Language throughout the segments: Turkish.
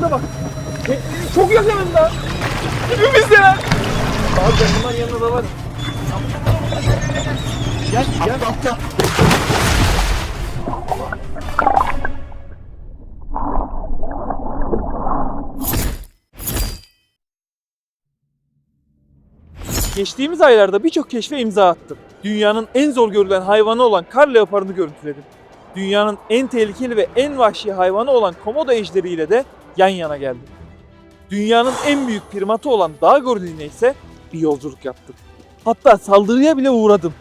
Şurada bak. Teknenin çok yakınında. Dibimizdeler. Abi ben bunların yanında da varım. Gel gel. Atla. Geçtiğimiz aylarda birçok keşfe imza attım. Dünyanın en zor görülen hayvanı olan kar leoparını görüntüledim. Dünyanın en tehlikeli ve en vahşi hayvanı olan komodo ejderiyle de yan yana geldim. Dünyanın en büyük primatı olan dağ goriline ise bir yolculuk yaptım. Hatta saldırıya bile uğradım.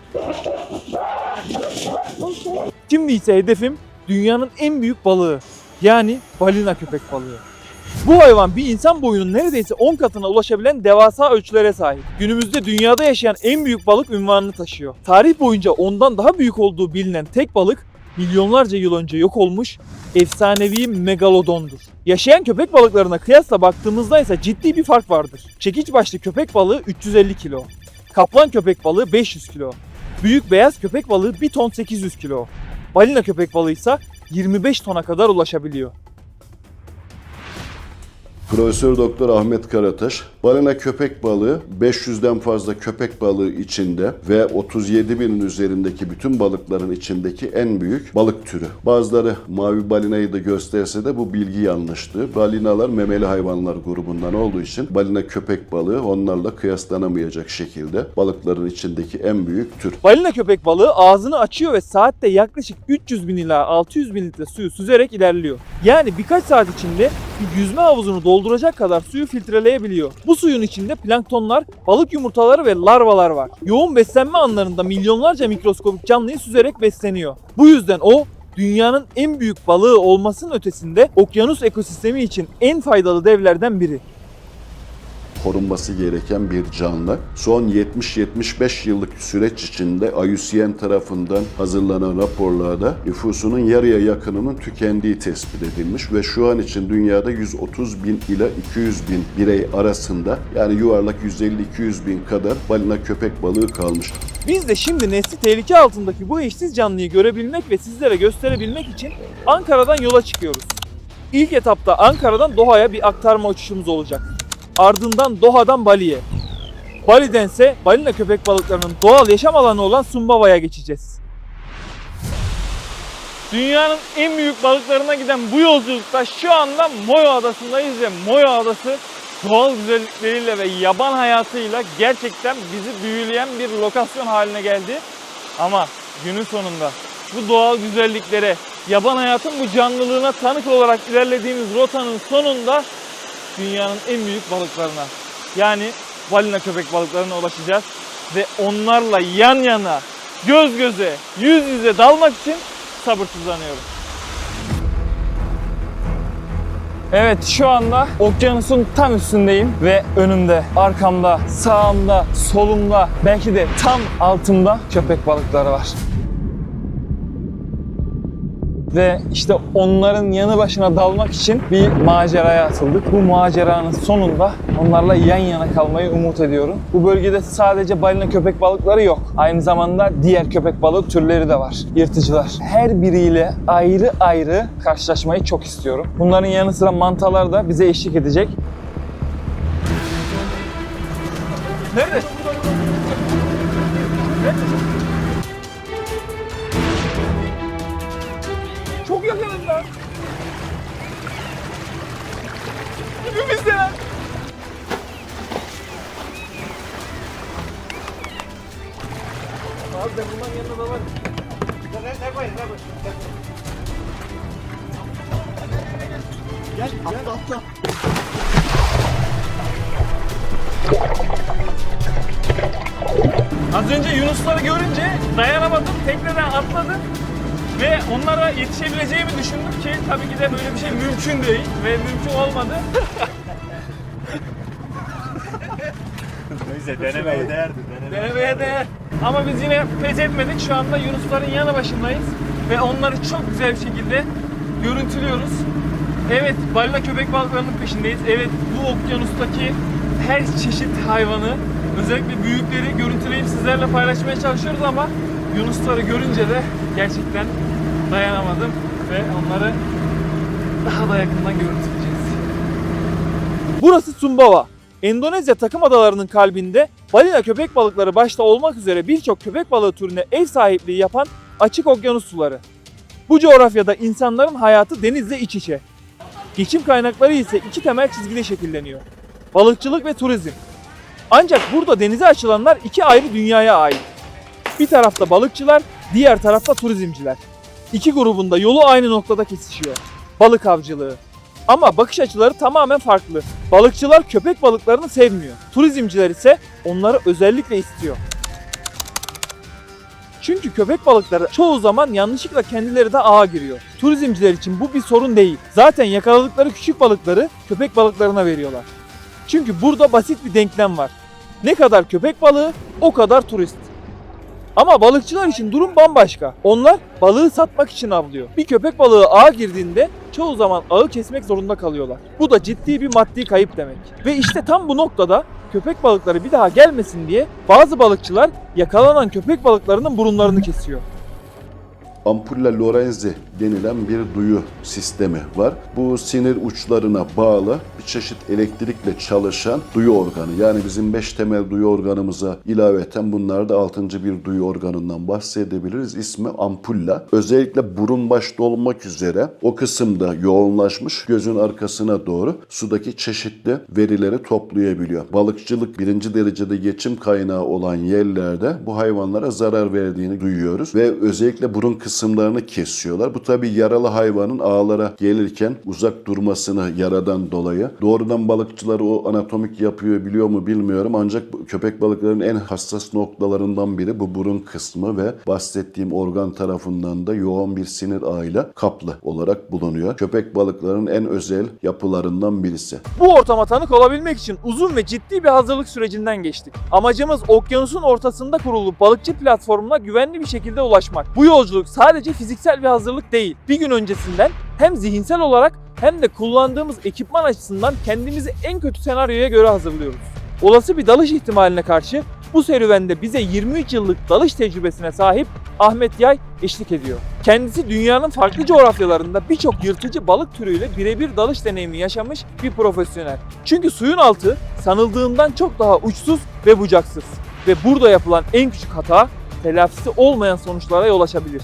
Şimdi ise hedefim dünyanın en büyük balığı. Yani balina köpek balığı. Bu hayvan bir insan boyunun neredeyse 10 katına ulaşabilen devasa ölçülere sahip. Günümüzde dünyada yaşayan en büyük balık ünvanını taşıyor. Tarih boyunca ondan daha büyük olduğu bilinen tek balık milyonlarca yıl önce yok olmuş efsanevi megalodondur. Yaşayan köpek balıklarına kıyasla baktığımızda ise ciddi bir fark vardır. Çekiç başlı köpek balığı 350 kilo. Kaplan köpek balığı 500 kilo. Büyük beyaz köpek balığı 1 ton 800 kilo. Balina köpek balığı ise 25 tona kadar ulaşabiliyor. Profesör Doktor Ahmet Karataş, balina köpek balığı 500'den fazla köpek balığı içinde ve 37 binin üzerindeki bütün balıkların içindeki en büyük balık türü. Bazıları mavi balinayı da gösterse de bu bilgi yanlıştı. Balinalar memeli hayvanlar grubundan olduğu için balina köpek balığı onlarla kıyaslanamayacak şekilde balıkların içindeki en büyük tür. Balina köpek balığı ağzını açıyor ve saatte yaklaşık 300 bin ila 600 bin litre suyu süzerek ilerliyor. Yani birkaç saat içinde bir yüzme havuzunu dolduracak kadar suyu filtreleyebiliyor. Bu suyun içinde planktonlar, balık yumurtaları ve larvalar var. Yoğun beslenme anlarında milyonlarca mikroskopik canlıyı süzerek besleniyor. Bu yüzden o dünyanın en büyük balığı olmasının ötesinde okyanus ekosistemi için en faydalı devlerden biri. Korunması gereken bir canlı. Son 70-75 yıllık süreç içinde IUCN tarafından hazırlanan raporlarda nüfusunun yarıya yakınının tükendiği tespit edilmiş ve şu an için dünyada 130 bin ila 200 bin birey arasında yani yuvarlak 150-200 bin kadar balina köpek balığı kalmış. Biz de şimdi nesli tehlike altındaki bu eşsiz canlıyı görebilmek ve sizlere gösterebilmek için Ankara'dan yola çıkıyoruz. İlk etapta Ankara'dan Doha'ya bir aktarma uçuşumuz olacak. Ardından Doha'dan Bali'ye. Bali'dense balina köpek balıklarının doğal yaşam alanı olan Sumbawa'ya geçeceğiz. Dünyanın en büyük balıklarına giden bu yolculukta şu anda Moyo Adası'ndayız ve Moyo Adası doğal güzellikleriyle ve yaban hayatıyla gerçekten bizi büyüleyen bir lokasyon haline geldi. Ama günün sonunda bu doğal güzelliklere, yaban hayatın bu canlılığına tanık olarak ilerlediğimiz rotanın sonunda dünyanın en büyük balıklarına yani balina köpek balıklarına ulaşacağız ve onlarla yan yana, göz göze, yüz yüze dalmak için sabırsızlanıyorum. Evet şu anda okyanusun tam üstündeyim ve önümde, arkamda, sağımda, solumda, belki de tam altımda köpek balıkları var. Ve işte onların yanı başına dalmak için bir maceraya atıldık. Bu maceranın sonunda onlarla yan yana kalmayı umut ediyorum. Bu bölgede sadece balina köpek balıkları yok. Aynı zamanda diğer köpek balık türleri de var. Yırtıcılar. Her biriyle ayrı ayrı karşılaşmayı çok istiyorum. Bunların yanı sıra mantalar da bize eşlik edecek. Nerede? Çok yakınında. Dibimizdeler. Abi ben bunların yanında da varım. Gel, atla atla. Az önce Yunusları görünce dayanamadım, ve onlara yetişebileceğimi düşündüm ki tabii ki de böyle bir şey mümkün değil ve mümkün olmadı. Neyse denemeye değerdi. Denemeye. Denemeye değer. Ama biz yine pes etmedik. Şu anda Yunusların yanı başındayız ve onları çok güzel bir şekilde görüntülüyoruz. Evet, balina köpek balıklarının peşindeyiz. Evet, bu okyanustaki her çeşit hayvanı, özellikle büyükleri görüntüleyip sizlerle paylaşmaya çalışıyoruz ama Yunusları görünce de gerçekten dayanamadım ve onları daha da yakından görüntüleyeceğiz. Burası Sumbawa. Endonezya takım adalarının kalbinde balina köpek balıkları başta olmak üzere birçok köpek balığı türüne ev sahipliği yapan açık okyanus suları. Bu coğrafyada insanların hayatı denizle iç içe. Geçim kaynakları ise iki temel çizgide şekilleniyor. Balıkçılık ve turizm. Ancak burada denize açılanlar iki ayrı dünyaya ait. Bir tarafta balıkçılar, diğer tarafta turizmciler. İki grubun da yolu aynı noktada kesişiyor. Balık avcılığı. Ama bakış açıları tamamen farklı. Balıkçılar köpek balıklarını sevmiyor. Turizmciler ise onları özellikle istiyor. Çünkü köpek balıkları çoğu zaman yanlışlıkla kendileri de ağa giriyor. Turizmciler için bu bir sorun değil. Zaten yakaladıkları küçük balıkları köpek balıklarına veriyorlar. Çünkü burada basit bir denklem var. Ne kadar köpek balığı o kadar turist. Ama balıkçılar için durum bambaşka. Onlar balığı satmak için avlıyor. Bir köpek balığı ağa girdiğinde çoğu zaman ağı kesmek zorunda kalıyorlar. Bu da ciddi bir maddi kayıp demek. Ve işte tam bu noktada köpek balıkları bir daha gelmesin diye bazı balıkçılar yakalanan köpek balıklarının burunlarını kesiyor. Ampulla Lorenzi denilen bir duyu sistemi var. Bu sinir uçlarına bağlı bir çeşit elektrikle çalışan duyu organı. Yani bizim 5 temel duyu organımıza ilaveten bunlar da 6. bir duyu organından bahsedebiliriz. İsmi ampulla. Özellikle burun başta olmak üzere o kısımda yoğunlaşmış gözün arkasına doğru sudaki çeşitli verileri toplayabiliyor. Balıkçılık birinci derecede geçim kaynağı olan yerlerde bu hayvanlara zarar verdiğini duyuyoruz ve özellikle burun kısımlarını kesiyorlar. Bu tabi yaralı hayvanın ağlara gelirken uzak durmasını yaradan dolayı. Doğrudan balıkçılar o anatomik yapıyor biliyor mu bilmiyorum ancak köpek balıklarının en hassas noktalarından biri bu burun kısmı ve bahsettiğim organ tarafından da yoğun bir sinir ağıyla kaplı olarak bulunuyor. Köpek balıklarının en özel yapılarından birisi. Bu ortama tanık olabilmek için uzun ve ciddi bir hazırlık sürecinden geçtik. Amacımız okyanusun ortasında kurulu balıkçı platformuna güvenli bir şekilde ulaşmak. Bu yolculuk sadece fiziksel bir hazırlık değil. Bir gün öncesinden hem zihinsel olarak hem de kullandığımız ekipman açısından kendimizi en kötü senaryoya göre hazırlıyoruz. Olası bir dalış ihtimaline karşı bu serüvende bize 23 yıllık dalış tecrübesine sahip Ahmet Yay eşlik ediyor. Kendisi dünyanın farklı coğrafyalarında birçok yırtıcı balık türüyle birebir dalış deneyimi yaşamış bir profesyonel. Çünkü suyun altı sanıldığından çok daha uçsuz ve bucaksız. Ve burada yapılan en küçük hata telafisi olmayan sonuçlara yol açabilir.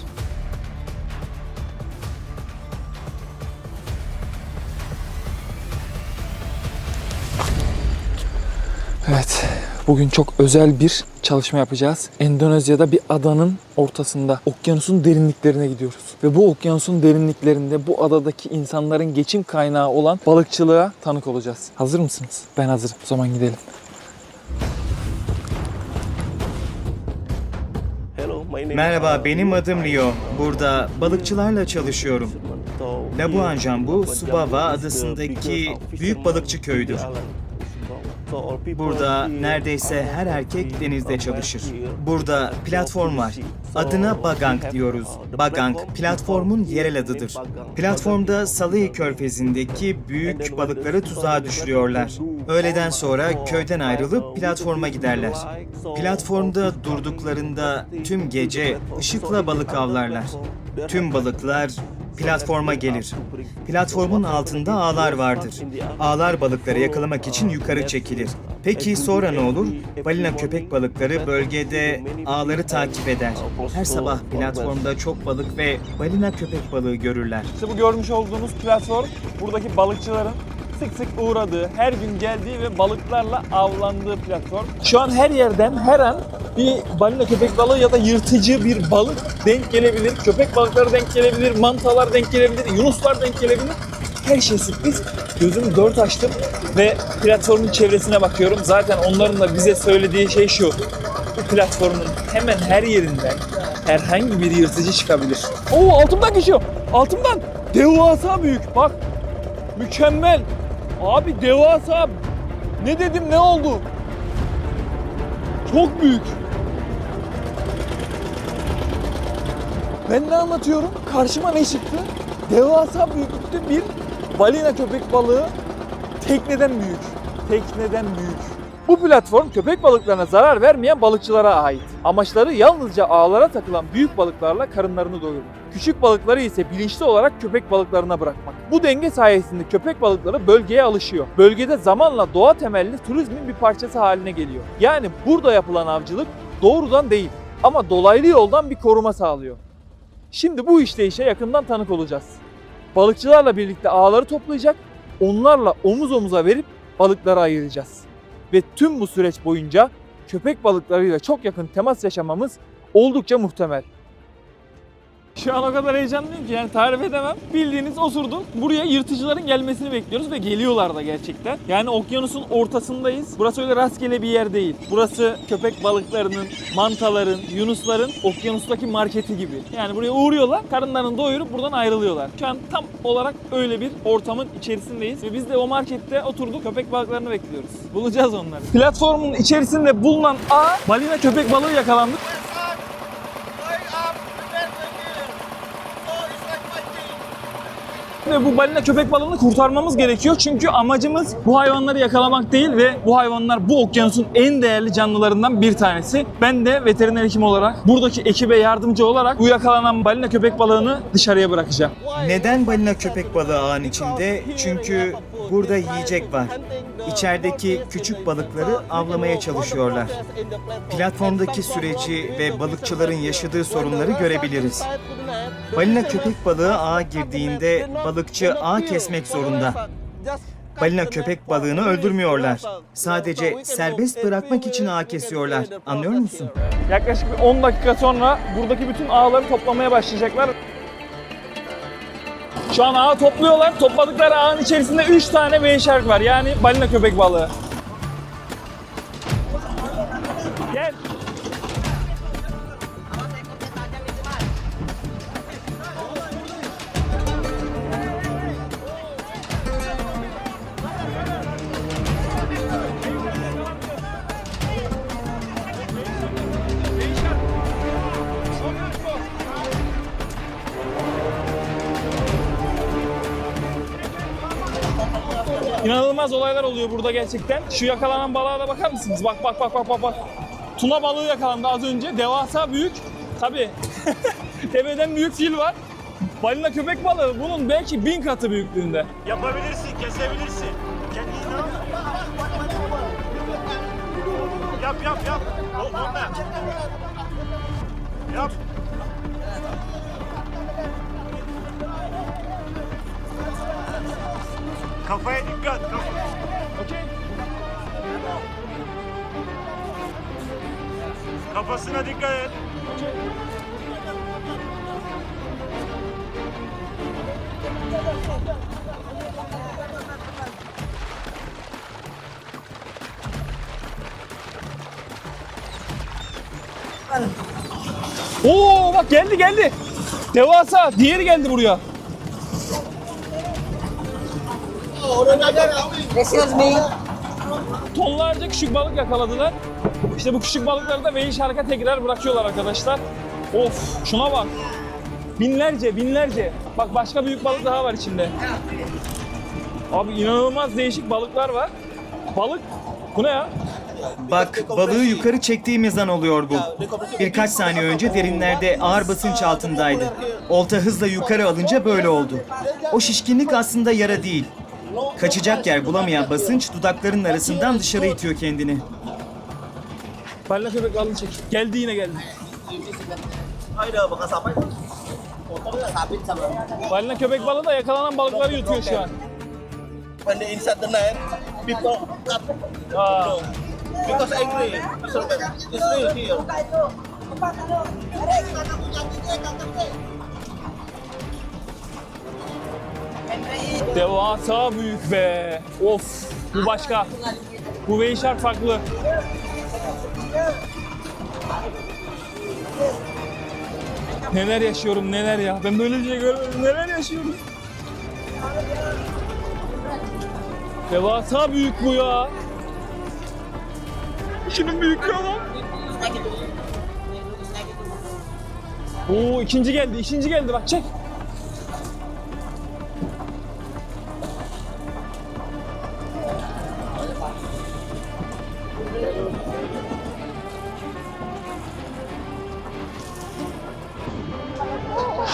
Evet, bugün çok özel bir çalışma yapacağız. Endonezya'da bir adanın ortasında, okyanusun derinliklerine gidiyoruz. Ve bu okyanusun derinliklerinde bu adadaki insanların geçim kaynağı olan balıkçılığa tanık olacağız. Hazır mısınız? Ben hazırım. O zaman gidelim. Merhaba, benim adım Rio. Burada balıkçılarla çalışıyorum. Labuan Jambu, Sumbawa adasındaki büyük balıkçı köyüdür. Burada neredeyse her erkek denizde çalışır. Burada platform var. Adına Bagang diyoruz. Bagang, platformun yerel adıdır. Platformda Salih Körfezi'ndeki büyük balıkları tuzağa düşürüyorlar. Öğleden sonra köyden ayrılıp platforma giderler. Platformda durduklarında tüm gece ışıkla balık avlarlar. Tüm balıklar platforma gelir. Platformun altında ağlar vardır. Ağlar balıkları yakalamak için yukarı çekilir. Peki sonra ne olur? Balina köpek balıkları bölgede ağları takip eder. Her sabah platformda çok balık ve balina köpek balığı görürler. İşte bu görmüş olduğunuz platform buradaki balıkçıların sık sık uğradığı, her gün geldiği ve balıklarla avlandığı platform. Şu an her yerden her an bir balina köpek balığı ya da yırtıcı bir balık denk gelebilir. Köpek balıkları denk gelebilir, mantalar denk gelebilir, yunuslar denk gelebilir. Her şey sürpriz. Gözümü dört açtım ve platformun çevresine bakıyorum. Zaten onların da bize söylediği şey şu. Bu platformun hemen her yerinden herhangi bir yırtıcı çıkabilir. Oo altımdan geçiyor. Altımdan. Devasa büyük. Bak. Mükemmel. Abi devasa. Ne dedim ne oldu? Çok büyük. Ben ne anlatıyorum? Karşıma ne çıktı? Devasa büyüklükte bir balina köpek balığı tekneden büyük. Tekneden büyük. Bu platform köpek balıklarına zarar vermeyen balıkçılara ait. Amaçları yalnızca ağlara takılan büyük balıklarla karınlarını doyurmak. Küçük balıkları ise bilinçli olarak köpek balıklarına bırakmak. Bu denge sayesinde köpek balıkları bölgeye alışıyor. Bölgede zamanla doğa temelli turizmin bir parçası haline geliyor. Yani burada yapılan avcılık doğrudan değil ama dolaylı yoldan bir koruma sağlıyor. Şimdi bu işleyişe yakından tanık olacağız. Balıkçılarla birlikte ağları toplayacak, onlarla omuz omuza verip balıkları ayıracağız. Ve tüm bu süreç boyunca köpek balıklarıyla çok yakın temas yaşamamız oldukça muhtemel. Şu an o kadar heyecanlıyım ki yani tarif edemem. Bildiğiniz osurduk. Buraya yırtıcıların gelmesini bekliyoruz ve geliyorlar da gerçekten. Yani okyanusun ortasındayız. Burası öyle rastgele bir yer değil. Burası köpek balıklarının, mantaların, yunusların okyanustaki marketi gibi. Yani buraya uğruyorlar, karınlarını doyurup buradan ayrılıyorlar. Şu an tam olarak öyle bir ortamın içerisindeyiz ve biz de o markette oturduk köpek balıklarını bekliyoruz. Bulacağız onları. Platformun içerisinde bulunan A balina köpek balığı yakalandı. Ve bu balina köpek balığını kurtarmamız gerekiyor. Çünkü amacımız bu hayvanları yakalamak değil ve bu hayvanlar bu okyanusun en değerli canlılarından bir tanesi. Ben de veteriner hekim olarak buradaki ekibe yardımcı olarak bu yakalanan balina köpek balığını dışarıya bırakacağım. Neden balina köpek balığı ağın içinde? Çünkü burada yiyecek var. İçerideki küçük balıkları avlamaya çalışıyorlar. Platformdaki süreci ve balıkçıların yaşadığı sorunları görebiliriz. Balina köpek balığı ağa girdiğinde balıkçı ağ kesmek zorunda. Balina köpek balığını öldürmüyorlar. Sadece serbest bırakmak için ağ kesiyorlar. Anlıyor musun? Yaklaşık bir 10 dakika sonra buradaki bütün ağları toplamaya başlayacaklar. Şu an ağı topluyorlar. Topladıkları ağın içerisinde 3 tane whale shark var. Yani balina köpek balığı. İnanılmaz olaylar oluyor burada gerçekten. Şu yakalanan balığa da bakar mısınız? Bak bak bak bak bak bak. Tuna balığı yakalandı az önce. Devasa büyük. Tabii. Tepeden büyük fil var. Balina köpek balığı bunun belki bin katı büyüklüğünde. Yapabilirsin, kesebilirsin. Kendini inan. Yap yap yap. O. Yap. Kafaya dikkat. Kafa. Okey. Kafasına dikkat et. Oo bak geldi geldi. Devasa. Diğeri geldi buraya. Excuse me. Tonlarca küçük balık yakaladılar. İşte bu küçük balıkları da Veyiş Harika tekrar bırakıyorlar arkadaşlar. Of şuna bak. Binlerce binlerce. Bak başka büyük balık daha var içinde. Abi inanılmaz değişik balıklar var. Balık bu ne ya? Bak balığı yukarı çektiğimiz an oluyor bu. Birkaç saniye önce derinlerde ağır basınç altındaydı. Olta hızla yukarı alınca böyle oldu. O şişkinlik aslında yara değil. Kaçacak yer bulamayan basınç dudakların arasından dışarı itiyor kendini. Balina köpek balığını çek. Geldi yine geldi. Balina köpek balığı da yakalanan balıkları yutuyor şu an. When they inside the net, people cut Aa, because angry. It's it's real here. Devasa büyük be. Of bu başka. Bu Veyiş Hark farklı. Neler yaşıyorum neler ya. Ben böyle bir şey görmedim. Neler yaşıyorum. Devasa büyük bu ya. Şunun büyüklüğü lan. Oo ikinci geldi, ikinci geldi bak çek.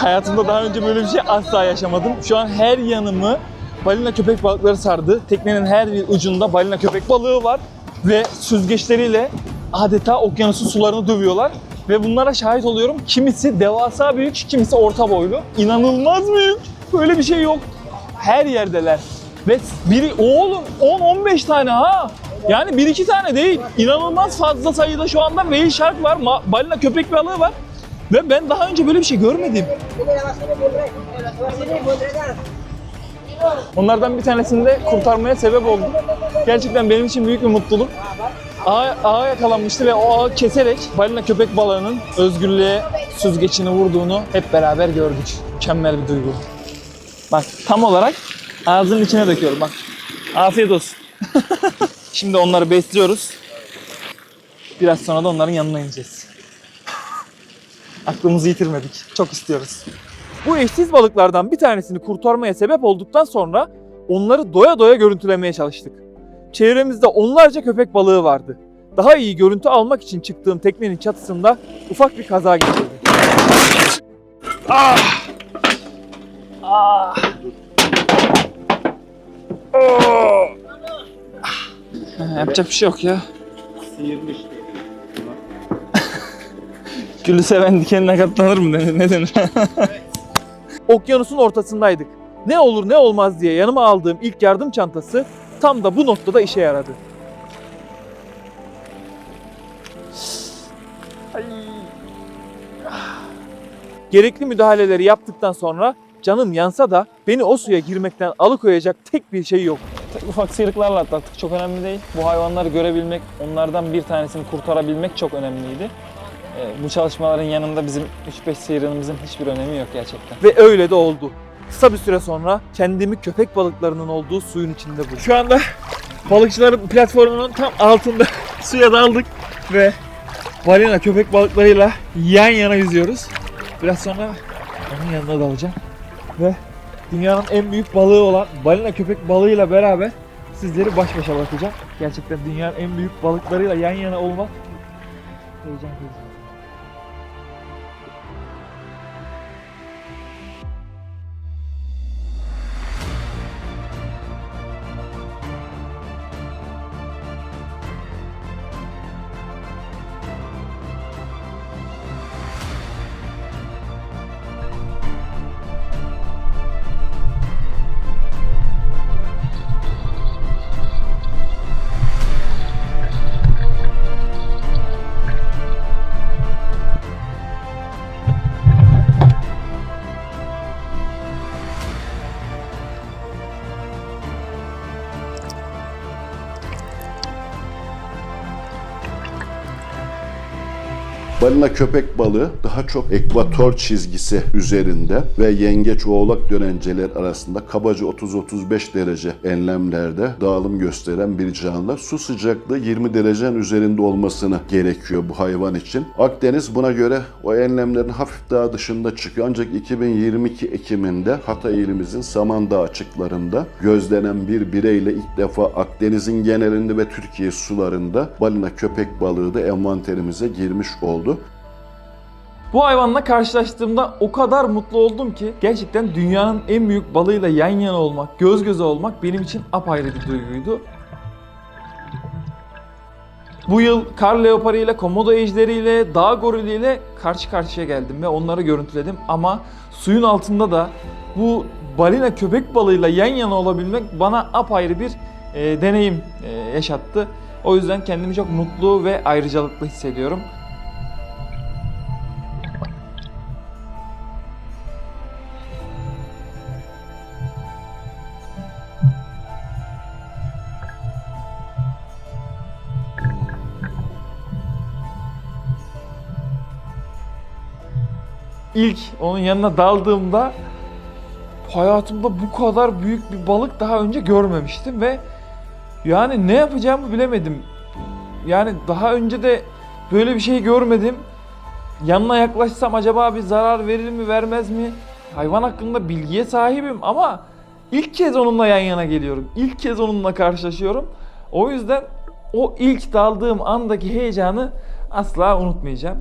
Hayatımda daha önce böyle bir şey asla yaşamadım. Şu an her yanımı balina köpek balıkları sardı. Teknenin her bir ucunda balina köpek balığı var ve süzgeçleriyle adeta okyanusun sularını dövüyorlar. Ve bunlara şahit oluyorum. Kimisi devasa büyük, kimisi orta boylu. İnanılmaz büyük. Böyle bir şey yok. Her yerdeler. Ve biri oğlum 10-15 tane ha. Yani bir iki tane değil. İnanılmaz fazla sayıda şu anda whale shark var, balina köpek balığı var. Ve ben daha önce böyle bir şey görmedim. Onlardan bir tanesini de kurtarmaya sebep oldum. Gerçekten benim için büyük bir mutluluk. Ağa, ağa yakalanmıştı ve o ağı keserek balina köpek balığının özgürlüğe süzgeçini vurduğunu hep beraber gördük. Mükemmel bir duygu. Bak tam olarak ağzının içine döküyorum bak. Afiyet olsun. Şimdi onları besliyoruz. Biraz sonra da onların yanına ineceğiz. Aklımızı yitirmedik. Çok istiyoruz. Bu eşsiz balıklardan bir tanesini kurtarmaya sebep olduktan sonra onları doya doya görüntülemeye çalıştık. Çevremizde onlarca köpek balığı vardı. Daha iyi görüntü almak için çıktığım teknenin çatısında ufak bir kaza geçirdi. Ah! Ah! Oh! Ah, Yapacak bir şey yok ya. Gülü seven dikenine katlanır mı denir? Ne denir? Okyanusun ortasındaydık. Ne olur ne olmaz diye yanıma aldığım ilk yardım çantası tam da bu noktada işe yaradı. Ay. Gerekli müdahaleleri yaptıktan sonra canım yansa da beni o suya girmekten alıkoyacak tek bir şey yok. Ufak sıyrıklarla atlattık çok önemli değil. Bu hayvanları görebilmek, onlardan bir tanesini kurtarabilmek çok önemliydi. Ee, bu çalışmaların yanında bizim 3-5 sıyrığımızın hiçbir önemi yok gerçekten. Ve öyle de oldu. Kısa bir süre sonra kendimi köpek balıklarının olduğu suyun içinde buldum. Şu anda balıkçıların platformunun tam altında suya daldık ve balina köpek balıklarıyla yan yana yüzüyoruz. Biraz sonra onun yanına dalacağım ve dünyanın en büyük balığı olan balina köpek balığıyla beraber sizleri baş başa bırakacağım. Gerçekten dünyanın en büyük balıklarıyla yan yana olmak heyecan verici. Balina köpek balığı daha çok ekvator çizgisi üzerinde ve yengeç oğlak dönenceler arasında kabaca 30-35 derece enlemlerde dağılım gösteren bir canlı. Su sıcaklığı 20 derecenin üzerinde olmasını gerekiyor bu hayvan için. Akdeniz buna göre o enlemlerin hafif daha dışında çıkıyor. Ancak 2022 Ekim'inde Hatay ilimizin Samandağ açıklarında gözlenen bir bireyle ilk defa Akdeniz'in genelinde ve Türkiye sularında balina köpek balığı da envanterimize girmiş oldu. Bu hayvanla karşılaştığımda o kadar mutlu oldum ki gerçekten dünyanın en büyük balığıyla yan yana olmak, göz göze olmak benim için apayrı bir duyguydu. Bu yıl kar leoparıyla, komodo ejderiyle, dağ goriliyle karşı karşıya geldim ve onları görüntüledim ama suyun altında da bu balina köpek balığıyla yan yana olabilmek bana apayrı bir e, deneyim e, yaşattı. O yüzden kendimi çok mutlu ve ayrıcalıklı hissediyorum. İlk onun yanına daldığımda hayatımda bu kadar büyük bir balık daha önce görmemiştim ve yani ne yapacağımı bilemedim. Yani daha önce de böyle bir şey görmedim. Yanına yaklaşsam acaba bir zarar verir mi vermez mi? Hayvan hakkında bilgiye sahibim ama ilk kez onunla yan yana geliyorum. İlk kez onunla karşılaşıyorum. O yüzden o ilk daldığım andaki heyecanı asla unutmayacağım.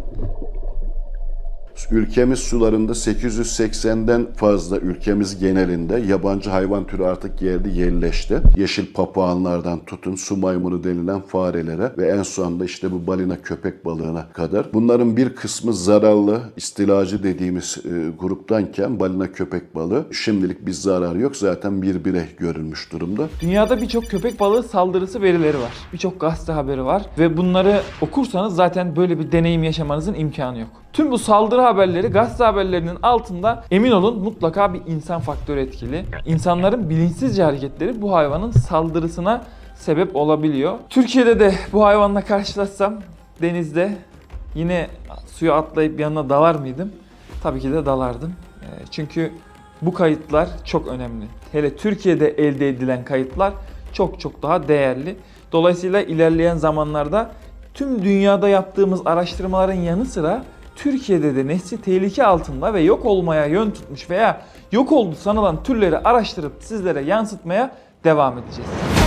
Ülkemiz sularında 880'den fazla ülkemiz genelinde yabancı hayvan türü artık geldi yerleşti. Yeşil papağanlardan tutun su maymunu denilen farelere ve en sonunda işte bu balina köpek balığına kadar. Bunların bir kısmı zararlı, istilacı dediğimiz e, gruptanken balina köpek balığı şimdilik bir zarar yok. Zaten bir birey görülmüş durumda. Dünyada birçok köpek balığı saldırısı verileri var. Birçok gazete haberi var ve bunları okursanız zaten böyle bir deneyim yaşamanızın imkanı yok. Tüm bu saldırı haberleri, gazete haberlerinin altında emin olun mutlaka bir insan faktörü etkili. İnsanların bilinçsizce hareketleri bu hayvanın saldırısına sebep olabiliyor. Türkiye'de de bu hayvanla karşılaşsam denizde yine suya atlayıp yanına dalar mıydım? Tabii ki de dalardım. Ee, Çünkü bu kayıtlar çok önemli. Hele Türkiye'de elde edilen kayıtlar çok çok daha değerli. Dolayısıyla ilerleyen zamanlarda tüm dünyada yaptığımız araştırmaların yanı sıra Türkiye'de de nesli tehlike altında ve yok olmaya yön tutmuş veya yok oldu sanılan türleri araştırıp sizlere yansıtmaya devam edeceğiz.